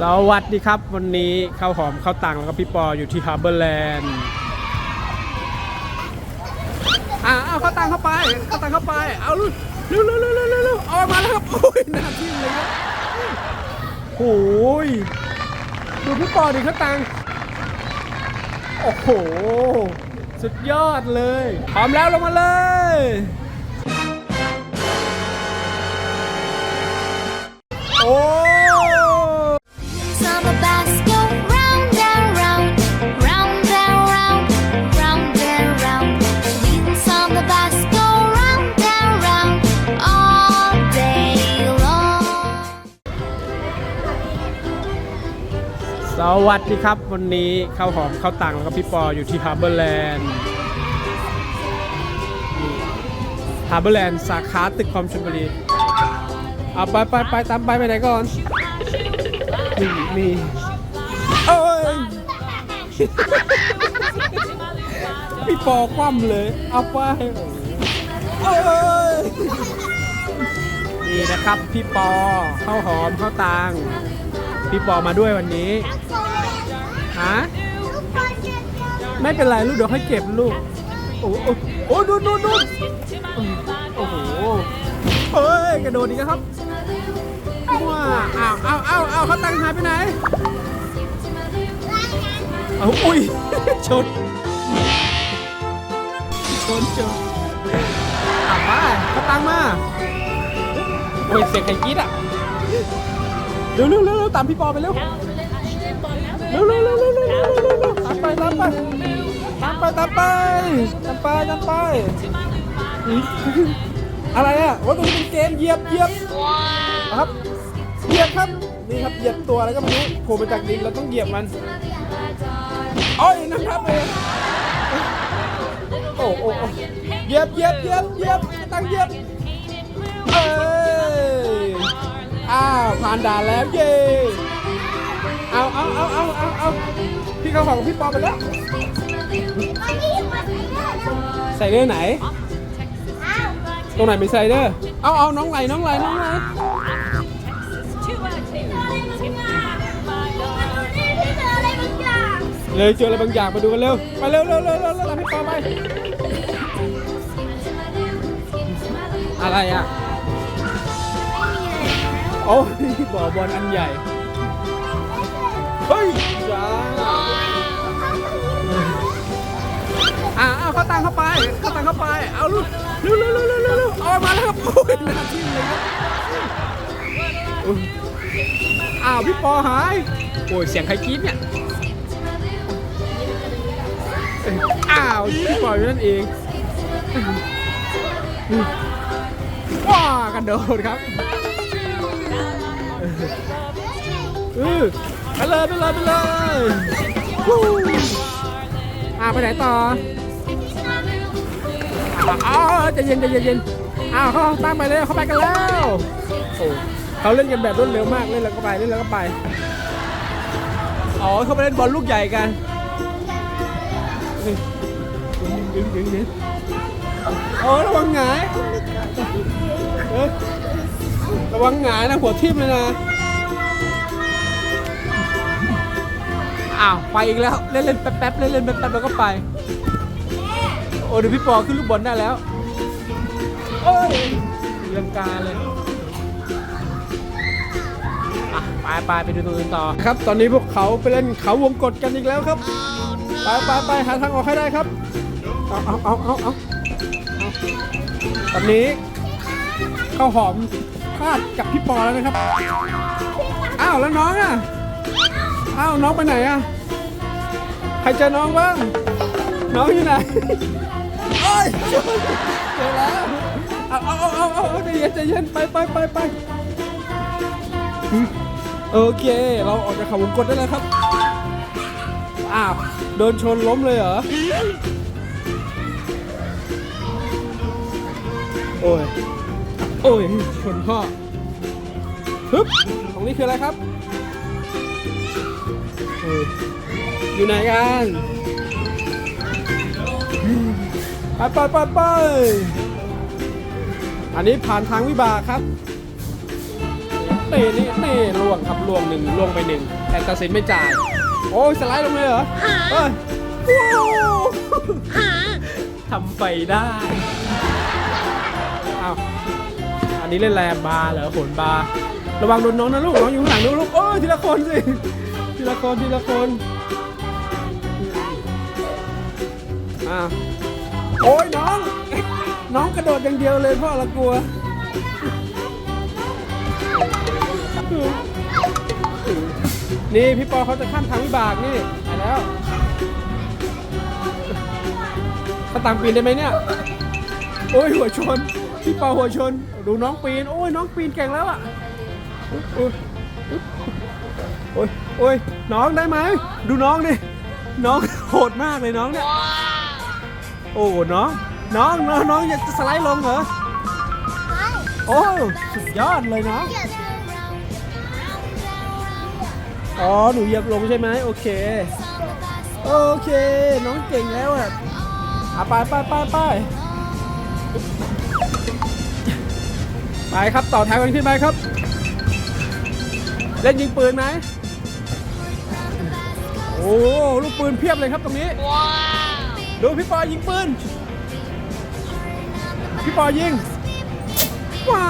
สวัสดีครับ วันนี้ข้าวหอมข้าวตังแล้วก็พี่ปออยู่ที่ฮาร์เบอร์แลนด์อ่าเอาข้าวตังเข้าไปข้าวตังเข้าไป เอาลุเร็วเร็วเร็วเร็วเร็วเร็วเอามาแล้วครับโอ้ยหน้าทิ่มเลยครับโอ้ยดูพี่ปอดิข้าวตังโอ้โห สุดยอดเลย พร้อมแล้วลงมาเลย สวัสดีครับวันนี้ข้าวหอมข้าวตังแล้วก็พี่ปออยู่ที่ฮาร์เบอร์แลนด์ฮาร์เบอร์แลนด์สาขาตึกคอมชลบุรีเอาไปไปไปตามไปไปไหนก่อนนี่นี่เอ้ยพี่ปอคว่ำเลย เอาไปเอ้ยนี่นะครับพี่ปอข้าวหอมข้าวตังพี่ปอมาด้วยวันนี้ ไม่เป็นไรลูกเดี๋ยวให้เก็บลูก โอ้โหโอ้ดูดูดูโอ้โหเฮ้ยกระโดดดีกครับว้าอ้าวอ้าวอ้าวอ้าวเขาตั้งหายไปไหนเอาอุ้ยชนชนชนกลับมาเขาตั้งมาโอ้ยเสียงไก่กิ๊ดอะเร็วเร็วเร็วตามพี่ปอไปเร็วเร็วเร็วเร็วเร็วเร็วเร็วเร็วรัมไปตามไป ไปตามไปตามไปตามไปอะไรอะว่าตรงนี้เป็นเกมเหยียบเหยียบครับเหยียบครับนี่ครับเหยียบตัวอะไรก็ไม่รู้โผล่มาจากดินเราต้องเหยียบมันโอ้ยนะครับเองโอ้โอ้เหยียบเหยียบเหยียบเหยียบตั้งเหยียบเอ้ยอ้าวผ่านด่านแล้วเย้เอาเอาเอาเอาเอาเอาพี่เขาของพี่ปอไปแล้ว ใส่เรื่อไหน ตรงไหนเป็นไซเดอร์ เอาเอาน้องไหลน้องไหลน้องไหลเลยเจออะไรบางอย่างมาดูกันเร็ว ไปเร็วเร็วเร็วเร็วเร็วตามพี่ปอไป อะไรอะ โอ้ยบ่อบอลอันใหญ่ เข้าตังเข้าไปเข้าไป เอาลูกเร็วเร็วเร็วเร็วเร็วเอามาแล้วครับโอ้ยหน้าทิ่เลยครับอ้าวพี่ปอหาย โอ้ยเสียงใครกรี๊ดเนี่ย อ้าวพี่ปออยู่นั่นเองว้ากระโดดครับเออไปเลยไปเลยไปเลยวู้อ่าไปไหนต่อ อ้าวใจะเย็นใจะเย็นเย็นอ้าวเขาตั้งไปเลยเขาไปกันแล้วโอ้เขาเล่นกันแบบรวดเร็วมากเล่นแล้วก็ไปเล่นแล้วก็ไปอ๋อเขาไปเล่นบอลลูกใหญ่กันเฮ้ยดึงดึงดึงดึงโอ้ระวังหงายระวังหงายนะหัวทิ่มเลยนะอ้าวไปอีกแล้วเล่นเล่นแป๊บแป๊บๆเล่นเล่นแป๊บแป๊บๆแล้วก็ไป โอ้ดี๋ยวพี่ปอขึ้นลูกบอลได้แล้ว โอ้ยตีลังกาเลยไปไปไปดูตัวอื่นต่อครับ ตอนนี้พวกเขาไปเล่นเขาวงกดกันอีกแล้วครับไปไปไปหาทางออกให้ได้ครับเอาเอาเอาเอาเอาตอนนี้ข้าวหอมพลาดกับพี่ปอแล้วนะครับอ้าวแล้วน้องอะอ้าวน้องไปไหนอะใครเจอน้องบ้างน้องอยู่ไหน อ้ยเจอแล้วเอาเอาเอาเอาเอาเอาใจเย็นใจเย็นไปไปไปไปโอเค เราออกจากเขาวงกดได้แล้วครับ อ้าว โดนชนล้มเลยเหรอ โอ้ย โอ้ย ชนพ่อฮึบตรงนี้คืออะไรครับ อยู่ไหนกัน ไปไปไปไปอันนี้ผ่านทางวิบากครับนี่นี่นี่ล่วงครับล่วงหนึ่งล่วงไปหนึ่งแต่ตัดสินไม่จ่าย โอ้ยสไลด์ลงเลยเหรอเอ้ยว้าวทำไปได้อ้าวอันนี้เล่นแรมบาร์เหรอผลบาร์ระวังโดนน้องนะลูกน้องอยู่ข้างหลังลูกลูกโอ้ยทีละคนสิทีละคนทีละคนอ้าว โอ้ยน้อง น้องกระโดดอย่างเดียวเลยพ่อละกลัว นี่พี่ปอเขาจะข้ามทางวิบากนี่ไปแล้วเขาตังปีนได้ไหมเนี่ย โอ้ยหัวชน พี่ปอหัวชน ดูน้องปีน โอ้ยน้องปีนเก่งแล้วอะโอ้ยโอ้ยโอ้ยน้องได้ไหม ดูน้องดิ น้องโหดมากเลยน้องเนี่ย โอ้น้องน้องน้องน้องอยากจะสไลด์ลงเหรอโอ้สุดยอดเลยน้องอ๋อหนูเหยียบลงใช่ไหมโอเค โอเค น้องเก่งแล้วอะอะไปไปไปไปไปครับต่อแถวกันขึ้นไปครับ เล่นยิงปืนไหมโอ้ลูกปืนเพียบเลยครับตรงนี้ ดูพี่ปอยิงปืน พี่ปอยิง ว้า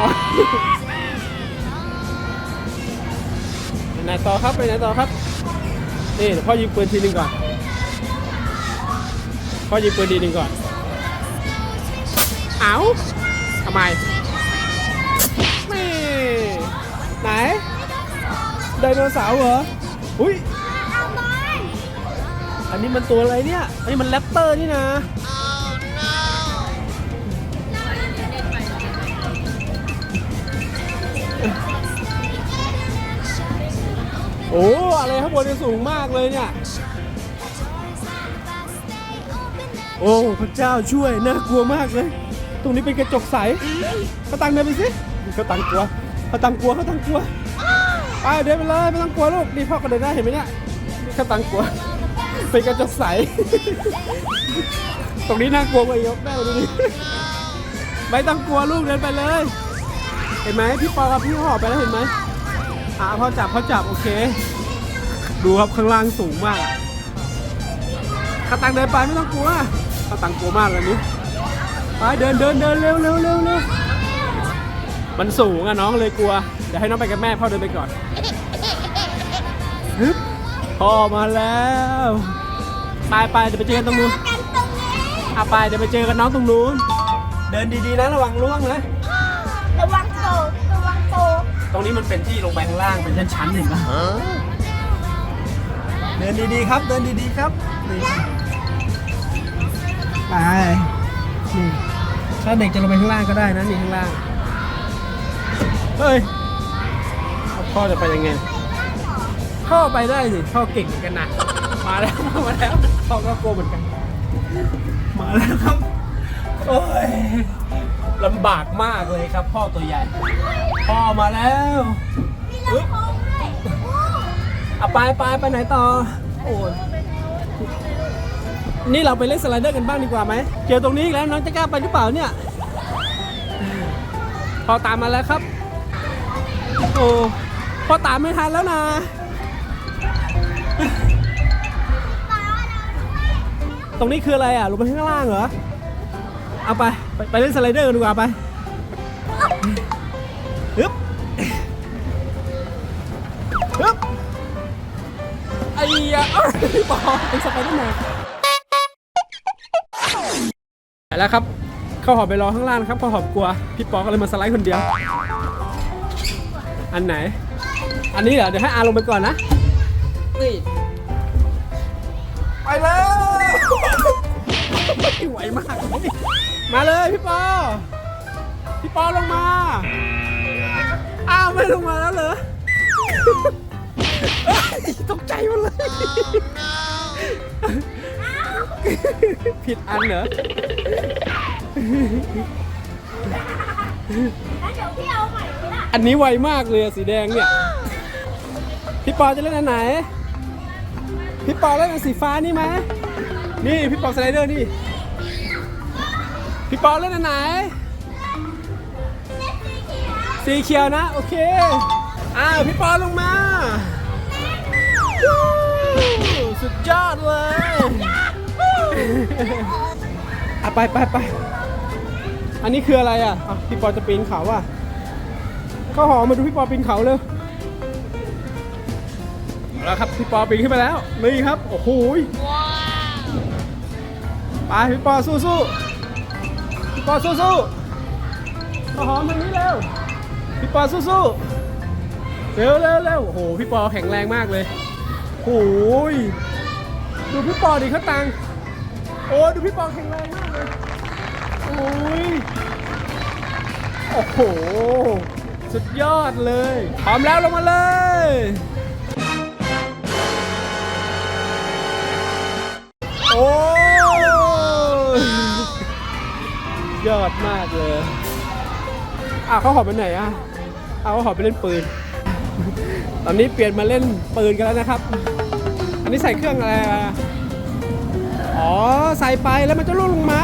ว ไปไหนต่อครับ ไปไหนต่อครับ นี่เดี๋ยวพ่อยิงปืนทีหนึ่งก่อน พ่อยิงปืนทีหนึ่งก่อน เอาทำไมไหนไดโนเสาร์เหรอ อุ้ย อันนี้มันตัวอะไรเนี่ย อันนี้มันแรปเตอร์นี่นะโอ้อะไรข้างบนเนี่ยสูงมากเลยเนี่ย โอ้พระเจ้าช่วยน่ากลัวมากเลย ตรงนี้เป็นกระจกใสเขาตังเดินไปสิเขาตังกลัวเขาตังกลัวเขาตังกลัวไปเดินไปเลยไม่ต้องกลัวลูกนี่พ่อก็เดินได้เห็นไหมเนี่ยเขาตังกลัว เป็นกระจกใส ตรงนี้น่ากลัวกว่ายกได้ดูดิไม่ต้องกลัวลูกเดินไปเลย เห็นไหมพี่ปอกับพี่หอบไปแล้วเห็นไหมอ่าพอจับพอจับโอเค ดูครับข้างล่างสูงมากขาตังเดินไปไม่ต้องกลัวขาตังกลัวมากเลยนี้ไปเดินเดินเดินเร็วเร็วเร็วเร็วมันสูงอะน้องเลยกลัว เดี๋ยวให้น้องไปกับแม่พ่อเดินไปก่อนฮึบพ่อมาแล้ว ไปไปเดี๋ยวไปเจอกันตรงนู้นอะไปเดี๋ยวไปเจอกันน้องตรงนู้น เดินดีๆนะระวังล่วงนะ ระวังโตระวังโตตรงนี้มันเป็นที่ลงไปข้างล่างเป็นชั้นๆเห็นปะเดินดีๆครับ เดินดีๆครับนี่ไปนี่ถ้าเด็กจะลงไปข้างล่างก็ได้นะนี่ข้างล่าง เฮ้ยเอาพ่อจะไปยังไงพ่อไปได้สิพ่อเก่งเหมือนกันนะ มาแล้วมาแล้วพ่อก็กลัวเหมือนกันมาแล้วครับโอ้ยลำบากมากเลยครับ พ่อตัวใหญ่ พ่อมาแล้วอึ๊บเอาไปไปไปไหนต่อโอ้ยนี่เราไปเล่นสไลเดอร์กันบ้างดีกว่าไหมเจอตรงนี้อีกแล้วน้องจะกล้าไปหรือเปล่าเนี่ย พอตามมาแล้วครับ โอ้พอตามไม่ทันแล้วนะ ตรงนี้คืออะไรอะลงไปข้างล่างเหรอ เอาไป ไปไปเล่นสไลเดอร์กันดีกว่าไปฮึบฮึบไอ้ยะอ้ยบอลเป็นสไปเดอร์แมนแล้วครับเข้าหอบไปรอข้างล่างครับเข้าหอบกลัว พี่ปอก็เลยมาสไลด์คนเดียว อันไหน อันนี้เหรอ เดี๋ยวให้อาลงไปก่อนนะ นี่ ไปแล้ว ไหวมาก มาเลยพี่ปอ พี่ปอลงมา อ้าวไม่ลงมาแล้วเหรอเอ้ยตกใจหมดเลย ผิดอันเหรออันนี้ไวมากเลยอะสีแดงเนี่ย พี่ปอจะเล่นอันไหน พี่ปอเล่นอันสีฟ้านี่ไหม นี่พี่ปอสไลเดอร์นี่ พี่ปอเล่นอันไหน สีสีเขียวนะ โอเค อ้าวพี่ปอลงมาวู้สุดยอดเลยอะไปไปไป อันนี้คืออะไรอะอะพี่ปอจะปีนเขาอะข้าวหอมมาดูพี่ปอปีนเขาเลยเอาแล้วครับพี่ปอปีนขึ้นไปแล้วนี่ครับ โอ้โหย ไปพี่ปอสู้สู้พี่ปอสู้สู้ๆข้าหอมทางนี้เร็วพี่ปอสู้สู้เร็วเร็วเร็วโอ้โหพี่ปอแข็งแรงมากเลยโอ้ยดูพี่ปอดิเขาตังโอ้ดูพี่ปอแข็งแรงมากเลยโอ้ยโอ้โหสุดยอดเลยพร้อมแล้วลงมาเลยโอ้ ยอดมากเลย อะเขาหอบไปไหนอะเอาเขาหอบไปเล่นปืน ตอนนี้เปลี่ยนมาเล่นปืนกันแล้วนะครับ อันนี้ใส่เครื่องอะไรอะอ๋อใส่ไปแล้วมันจะล่วงลงมา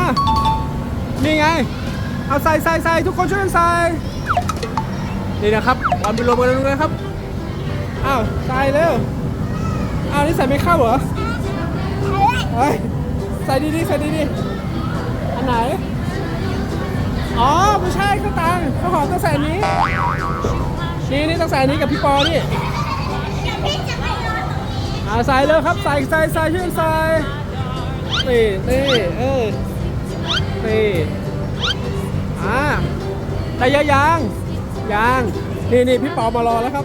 นี่ไง เอาใส่ใส่ใส่ทุกคนช่วยกันใส่นี่นะครับบอลไปรวมกันตรงนี้ครับ อ้าวใส่เร็วอ้าวนี่ใส่ไม่เข้าเหรอเฮ้ยใส่ดีๆใส่ดีๆอันไหน อ๋อไม่ใช่ข้าวตังข้าวหอมต้องใส่อันนี้ นี่นี่ต้องใส่อันนี้กับพี่ปอนี่อ่าใส่เลยครับใส่ใส่ใส่ช่วยกันใส่นี่นี่เออนี่อ่าแต่ยายางยางนี่นี่พี่ปอมารอแล้วครับ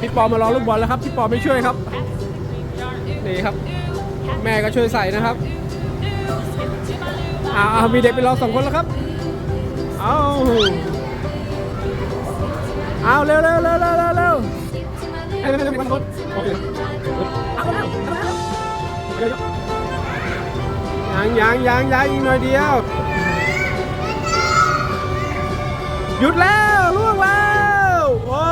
พี่ปอมารอลูกบอลแล้วครับพี่ปอไม่ช่วยครับนี่ครับ แม่ก็ช่วยใส่นะครับ อ่าอ่ามีเด็กไปรอสองคนแล้วครับ เอาเอาเร็วเร็วเร็วเร็วเร็วเร็วเร็วเร็วเร็วโอเคเอาเร็วเอาเร็วเร็วยังยังยังยังอีกหน่อยเดียว หยุดแล้วล่วงแล้ว โอ้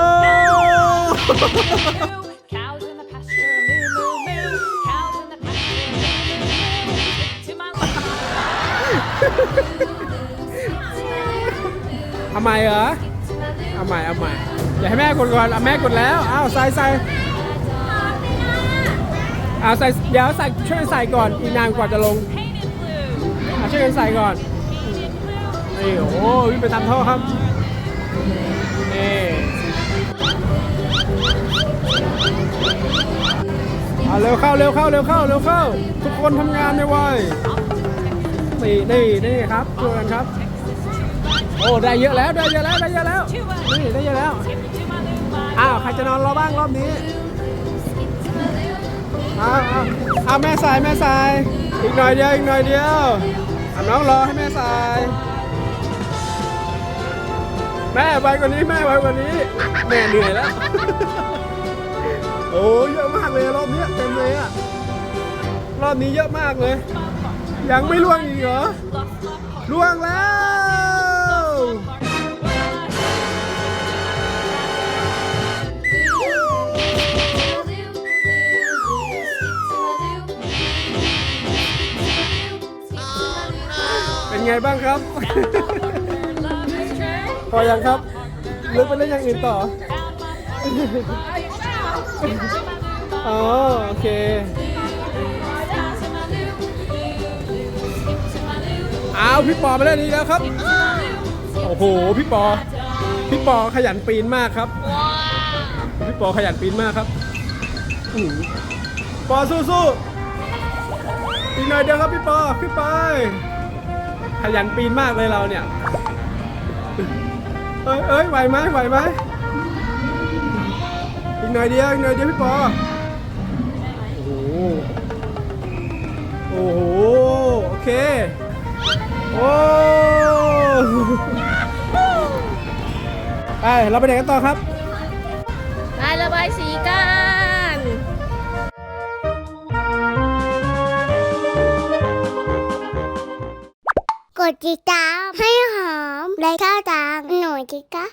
left. ทำไมเหรอ เอาใหม่เอาใหม่อย่าให้แม่กดก่อนเอาแม่กดแล้วอ้าวใส่ใส่อ้าวใส่เดี๋ยวใส่ช่วยใส่ก่อนอีกนานกว่าจะลง Painted blue. อะช่วยกันใส่ก่อน Painted blue. นี่โอ้โหวิ่งไปตามท่อครับนี่เอาเร็วเข้าเร็วเข้าเร็วเข้าเร็วเข้า ทุกคนทำงานในวัย นี่นี่นี่ครับช่วยกันครับ โอ้ได้เยอะแล้วได้เยอะแล้วได้เยอะแล้วนี่ได้เยอะแล้วอ้าวใครจะนอนรอบ้างรอบนี้อ้าวอ้าวแม่สายแม่สายอีกหน่อยเดียวอีกหน่อยเดียวน้องรอให้แม่สายแม่ไวกว่านี้แม่ไวกว่านี้แม่เหนื่อยแล้ว โอ้เยอะมากเลยรอบนี้เต็มเลยอะรอบนี้เยอะมากเลย ยังไม่ล่วงอีกเหรอ lost my part. ล่วงแล้ว เป็นไงบ้างครับ Love is true. พอยังครับหรือไปเล่นอย่างอื่นต่อ อ๋อ โอเค อ้าวพี่ปอไปเล่นนี้แล้วครับ โอ้โห พี่ปอ พี่ปอขยันปีนมากครับ พี่ปอขยันปีนมากครับปอสู้สู้อีกหน่อยเดียวครับพี่ปอขึ้นไปขยันปีนมากเลยเราเนี่ย เอ้ยเอ้ยไหวไหมไหวไหมอีกหน่อยเดียวอีกหน่อยเดียวพี่ปอ โอ้โห โอ้โห โอเค โอ้ไปเราไปไหนกันต่อครับ ไประบายสีกันกดติดตามให้หอมและข้าวตามหน่อยจิกะ